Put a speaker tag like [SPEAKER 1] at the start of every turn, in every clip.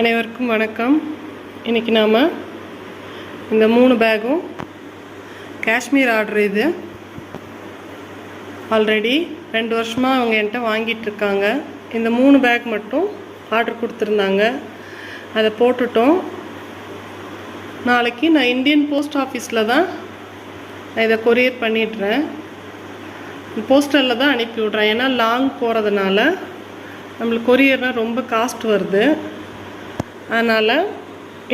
[SPEAKER 1] அனைவருக்கும் வணக்கம். இன்றைக்கி நாம் இந்த மூணு பேக்கும் காஷ்மீர் ஆர்டர் இது. ஆல்ரெடி ரெண்டு வருஷமாக அவங்க என்கிட்ட வாங்கிட்டுருக்காங்க இந்த மூணு பேக் மட்டும் ஆர்டர் கொடுத்துருந்தாங்க. அதை போட்டுட்டோம். நாளைக்கு நான் இந்தியன் போஸ்ட் ஆஃபீஸில் தான் நான் இதை கொரியர் பண்ணிடுறேன். போஸ்டரில் தான் அனுப்பி விட்றேன். ஏன்னா லாங் போகிறதுனால நம்மளுக்கு கொரியர்னால் ரொம்ப காஸ்ட் வருது. அதனால்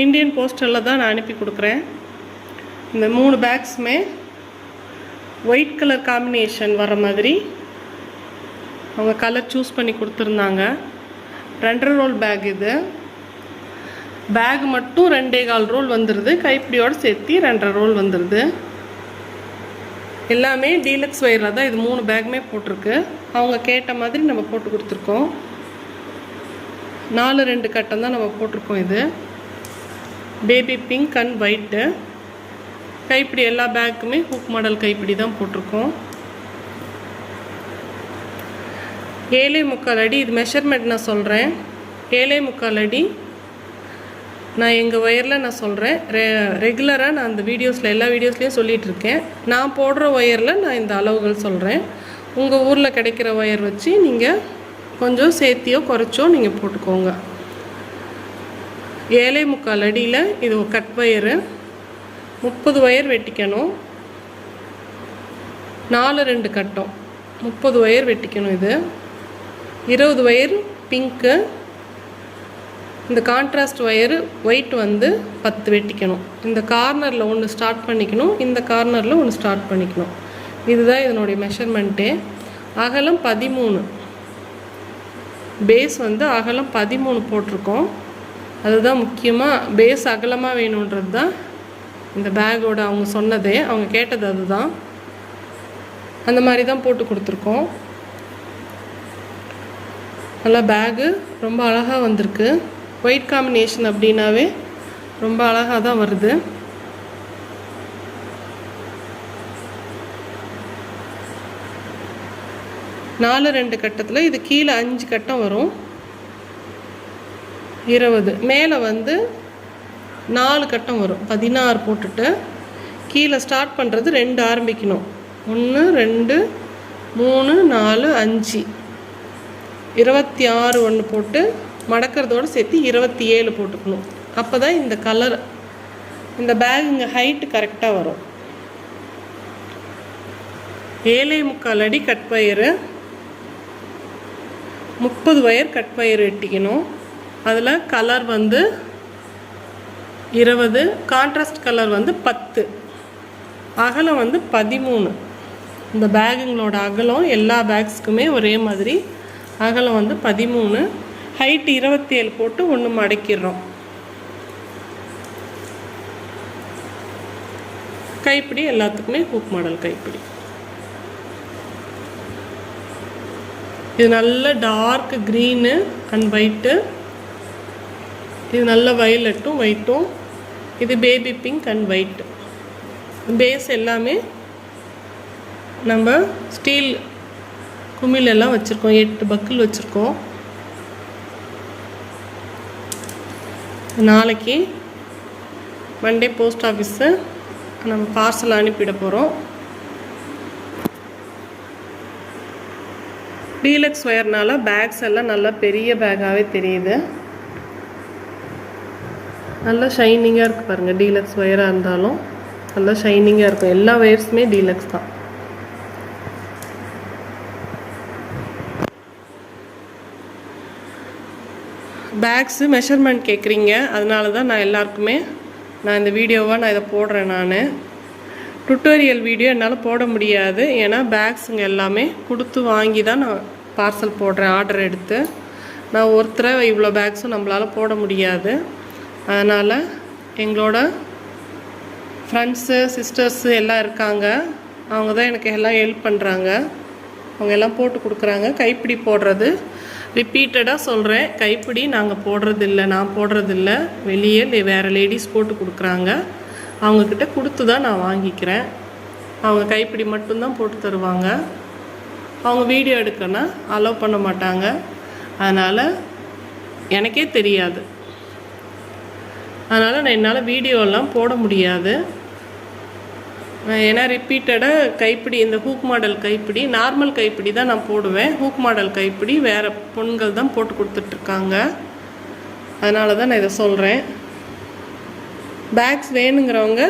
[SPEAKER 1] இந்தியன் போஸ்டரில் தான் நான் அனுப்பி கொடுக்குறேன். இந்த மூணு பேக்ஸுமே ஒயிட் கலர் காம்பினேஷன் வர மாதிரி அவங்க கலர் சூஸ் பண்ணி கொடுத்துருந்தாங்க. ரெண்டரை ரோல் பேக் இது. பேக் மட்டும் ரெண்டே கால் ரோல் வந்துடுது கைப்பிடியோடு சேர்த்து ரெண்டரை ரோல் வந்துடுது எல்லாமே டீலக்ஸ் ஒயரில் தான் இது மூணு பேக்குமே போட்டிருக்கு. அவங்க கேட்ட மாதிரி நம்ம போட்டு கொடுத்துருக்கோம். நாலு ரெண்டு கட்டம் தான் நம்ம போட்டிருக்கோம் இது. பேபி பிங்க் அண்ட் ஒயிட்டு கைப்பிடி எல்லா பேக்குமே ஹூக் மாடல் கைப்பிடி தான் போட்டிருக்கோம். ஏழே முக்கால் அடி இது மெஷர்மெண்ட் நான் சொல்கிறேன் ஏழே முக்கால் அடி. நான் எங்கள் ஒயரில் நான் சொல்கிறேன் ரெ ரெகுலராக நான் அந்த வீடியோஸில் எல்லா வீடியோஸ்லேயும் சொல்லிகிட்டு இருக்கேன். நான் போடுற ஒயரில் நான் இந்த அளவுகள் சொல்கிறேன் உங்கள் ஊரில் கிடைக்கிற ஒயர் வச்சு நீங்கள் கொஞ்சம் சேர்த்தியோ குறைச்சோ நீங்கள் போட்டுக்கோங்க. ஏழை முக்கால் அடியில் இது கட் ஒயரு முப்பது ஒயர் வெட்டிக்கணும். நாலு ரெண்டு கட்டம். முப்பது ஒயர் வெட்டிக்கணும் இது. இருபது ஒயர் பிங்க்கு. இந்த கான்ட்ராஸ்ட் ஒயரு ஒயிட் வந்து பத்து வெட்டிக்கணும். இந்த கார்னரில் ஒன்று ஸ்டார்ட் பண்ணிக்கணும். இந்த கார்னரில் ஒன்று ஸ்டார்ட் பண்ணிக்கணும். இதுதான் இதனுடைய மெஷர்மெண்ட்டே அகலம் பதிமூணு. பேஸ் வந்து அகலம் பதிமூணு போட்டிருக்கோம். அதுதான் முக்கியமாக பேஸ் அகலமாக வேணுன்றது தான் இந்த பேக்கோட அவங்க சொன்னதே. அவங்க கேட்டது அதுதான். அந்த மாதிரி தான் போட்டு கொடுத்துருக்கோம். நல்லா பேகு ரொம்ப அழகாக வந்திருக்கு. ஒயிட் காம்பினேஷன் அப்படின்னாவே ரொம்ப அழகாக தான் வருது. நாலு ரெண்டு கட்டத்தில் இது கீழே அஞ்சு கட்டம் வரும். இருபது. மேலே வந்து நாலு கட்டம் வரும். பதினாறு போட்டுட்டு கீழே ஸ்டார்ட் பண்ணுறது ரெண்டு ஆரம்பிக்கணும். ஒன்று ரெண்டு மூணு நாலு அஞ்சு. இருபத்தி ஆறு ஒன்று போட்டு மடக்கிறதோடு சேர்த்து இருபத்தி ஏழு போட்டுக்கணும். அப்போ தான் இந்த கலர் இந்த பேகுங்க ஹைட்டு கரெக்டாக வரும். ஏழை முக்கால் அடி கட் பயிறு. முப்பது ஒயர் கட் ஒயர் வெட்டிக்கணும். அதில் கலர் வந்து இருபது கான்ட்ராஸ்ட் கலர் வந்து பத்து. அகலம் வந்து பதிமூணு. இந்த பேகுங்களோட அகலம் எல்லா பேக்ஸ்க்குமே ஒரே மாதிரி. அகலம் வந்து பதிமூணு. ஹைட் இருபத்தி ஏழு போட்டு ஒன்று மடக்கிடுறோம். கைப்பிடி எல்லாத்துக்குமே ஹூக் மாடல் கைப்பிடி. இது நல்ல டார்க் க்ரீனு அண்ட் ஒயிட்டு இது நல்ல வயலட்டும் ஒயிட்டும் இது baby pink and white base எல்லாமே நம்ம ஸ்டீல் குமிழெல்லாம் வச்சுருக்கோம். எட்டு பக்கில் வச்சுருக்கோம். நாளைக்கு மண்டே போஸ்ட் ஆஃபீஸு நம்ம பார்சல் அனுப்பிட போகிறோம் டீலக்ஸ் ஒயர்னால பேக்ஸ் எல்லாம் நல்லா பெரிய பேக்காகவே தெரியுது. நல்லா ஷைனிங்காக இருக்குது பாருங்கள் டீலக்ஸ் ஒயராக இருந்தாலும். நல்லா ஷைனிங்காக இருக்கும். எல்லா ஒயர்ஸுமே டீலக்ஸ் தான். பேக்ஸு மெஷர்மெண்ட் கேட்குறீங்க அதனால தான் நான் எல்லாருக்குமே நான் இந்த வீடியோவாக நான் இதை போடுறேன் நான். டுட்டோரியல் வீடியோ என்னால் போட முடியாது. ஏன்னா பேக்ஸுங்க எல்லாமே கொடுத்து வாங்கி தான் நான் பார்சல் போடுறேன் ஆர்டர் எடுத்து நான் ஒருத்தரை இவ்வளோ பேக்ஸும் நம்மளால் போட முடியாது. அதனால் எங்களோட ஃப்ரெண்ட்ஸு சிஸ்டர்ஸு எல்லாம் இருக்காங்க. அவங்க தான் எனக்கு எல்லாம் ஹெல்ப் பண்ணுறாங்க அவங்க எல்லாம் போட்டு கொடுக்குறாங்க. கைப்பிடி போடுறது. ரிப்பீட்டடாக சொல்கிறேன் கைப்பிடி நாங்கள் போடுறதில்ல. நான் போடுறதில்ல. வெளியே வேறு லேடிஸ் போட்டு கொடுக்குறாங்க. அவங்கக்கிட்ட கொடுத்து தான் நான் வாங்கிக்கிறேன். அவங்க கைப்பிடி மட்டும்தான் போட்டு தருவாங்க. அவங்க வீடியோ எடுக்கன்னா அலோவ் பண்ண மாட்டாங்க. அதனால் எனக்கே தெரியாது. அதனால் நான் என்னால் வீடியோலாம் போட முடியாது. ஏன்னா ரிப்பீட்டடாக கைப்பிடி இந்த ஹூக் மாடல் கைப்பிடி நார்மல் கைப்பிடி தான் நான் போடுவேன். ஹூக் மாடல் கைப்பிடி வேறு பொண்கள் தான் போட்டு கொடுத்துட்ருக்காங்க. அதனால தான் நான் இதை சொல்கிறேன் பேக்ஸ் வேணுங்கிறவங்க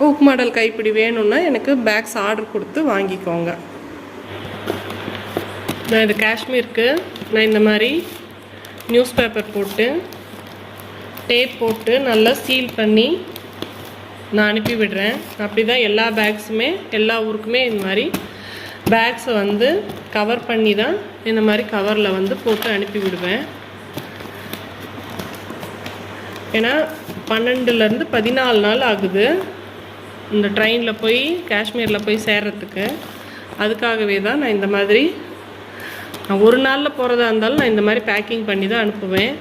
[SPEAKER 1] ஹூக் மாடல் கைப்பிடி வேணும்னா எனக்கு பேக்ஸ் ஆர்டர் கொடுத்து வாங்கிக்கோங்க. நான் இது காஷ்மீருக்கு நான் இந்த மாதிரி நியூஸ் பேப்பர் போட்டு டேப் போட்டு நல்லா சீல் பண்ணி நான் அனுப்பி விடுறேன். அப்படி தான் எல்லா பேக்ஸுமே எல்லா ஊருக்குமே இந்த மாதிரி பேக்ஸை வந்து கவர் பண்ணி தான் இந்த மாதிரி கவரில் வந்து போட்டு அனுப்பி விடுவேன். ஏன்னா பன்னெண்டுலேருந்து பதினாலு நாள் ஆகுது இந்த ட்ரெயினில் போய் காஷ்மீரில் போய் சேர்றதுக்கு. அதுக்காகவே தான் நான் இந்த மாதிரி நான் ஒரு நாளில் போகிறதா இருந்தாலும் நான் இந்த மாதிரி பேக்கிங் பண்ணி தான் அனுப்புவேன்.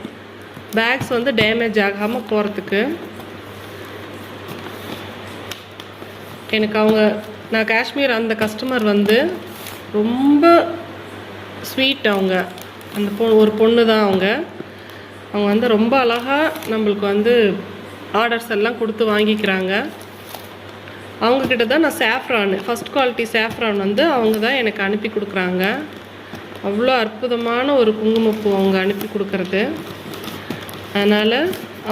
[SPEAKER 1] பேக்ஸ் வந்து டேமேஜ் ஆகாமல் போகிறதுக்கு எனக்கு அவங்க நான் காஷ்மீர் அந்த கஸ்டமர் வந்து ரொம்ப ஸ்வீட் அவங்க. அந்த பொ ஒரு பொண்ணு தான் அவங்க. அவங்க வந்து ரொம்ப அழகாக நம்மளுக்கு வந்து ஆர்டர்ஸ் எல்லாம் கொடுத்து வாங்கிக்கிறாங்க. அவங்கக்கிட்ட தான் நான் சேஃப்ரான் ஃபஸ்ட் குவாலிட்டி சேஃப்ரான் வந்து அவங்க தான் எனக்கு அனுப்பி கொடுக்குறாங்க. அவ்வளோ அற்புதமான ஒரு குங்குமப்பூ அவங்க அனுப்பி கொடுக்கறது. அதனால்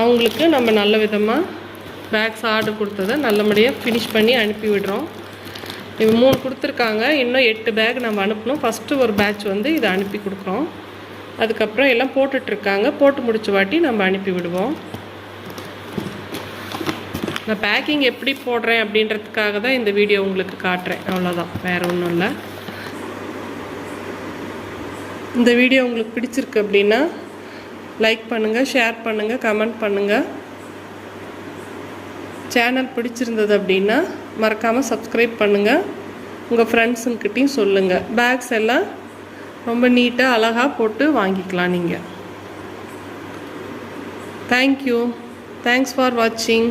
[SPEAKER 1] அவங்களுக்கு நம்ம நல்ல விதமாக பேக்ஸ் ஆர்டர் கொடுத்ததை நல்லபடியாக ஃபினிஷ் பண்ணி அனுப்பி விடுறோம். இவங்க மூணு கொடுத்துருக்காங்க. இன்னும் எட்டு பேக் நம்ம அனுப்பணும். ஃபஸ்ட்டு ஒரு பேட்ச் வந்து இதை அனுப்பி கொடுக்குறோம். அதுக்கப்புறம் எல்லாம் போட்டுட்ருக்காங்க. போட்டு முடிச்ச வாட்டி நம்ம அனுப்பி விடுவோம். நான் பேக்கிங் எப்படி போடுறேன் அப்படின்றதுக்காக தான் இந்த வீடியோ உங்களுக்கு காட்டுறேன். அவ்வளோதான் வேறு ஒன்றும் இல்லை. இந்த வீடியோ உங்களுக்கு பிடிச்சிருக்கு அப்படின்னா லைக் பண்ணுங்கள் ஷேர் பண்ணுங்கள் கமெண்ட் பண்ணுங்கள் சேனல் பிடிச்சிருந்தது அப்படின்னா மறக்காமல் சப்ஸ்கிரைப் பண்ணுங்கள் உங்கள் ஃப்ரெண்ட்ஸுங்கிட்டையும் சொல்லுங்கள் பேக்ஸ் எல்லாம் ரொம்ப நீட்டாக அழகாக போட்டு வாங்கிக்கலாம் நீங்கள் தேங்க்யூ தேங்க்ஸ் ஃபார் வாட்சிங்